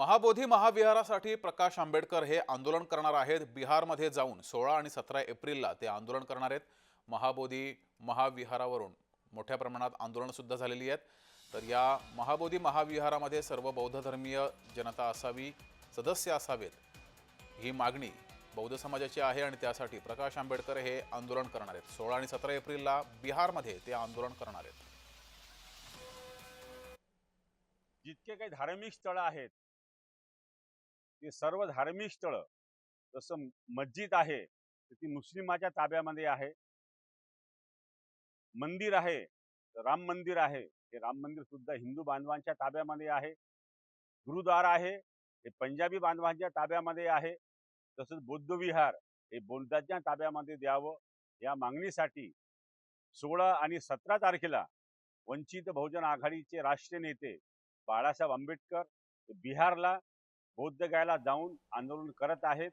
महाबोधी महाविहारासाठी प्रकाश आंबेडकर हे आंदोलन करणार आहेत. बिहारमध्ये जाऊन सोळा आणि सतरा एप्रिलला ते आंदोलन करणार आहेत. महाबोधी महाविहारावरून मोठ्या प्रमाणात आंदोलनसुद्धा झालेली आहेत. तर या महाबोधी महाविहारामध्ये सर्व बौद्ध धर्मीय जनता असावी सदस्य असावेत ही मागणी बौद्ध समाजाची आहे आणि त्यासाठी प्रकाश आंबेडकर हे आंदोलन करणार आहेत. सोळा आणि सतरा एप्रिलला बिहारमध्ये ते आंदोलन करणार आहेत. जितके काही धार्मिक स्थळं आहेत ते सर्व धार्मिक स्थळं जसं मस्जिद आहे तर ती मुस्लिमाच्या ताब्यामध्ये आहे. मंदिर आहे राम मंदिर आहे हे राम मंदिर सुद्धा हिंदू बांधवांच्या ताब्यामध्ये आहे. गुरुद्वार आहे हे पंजाबी बांधवांच्या ताब्यामध्ये आहे. तसंच बौद्ध विहार हे बौद्धांच्या ताब्यामध्ये द्यावं या मागणीसाठी सोळा आणि सतरा तारखेला वंचित बहुजन आघाडीचे राष्ट्रीय नेते बाळासाहेब आंबेडकर बिहारला बौद्ध गायला जाऊन आंदोलन करत आहेत.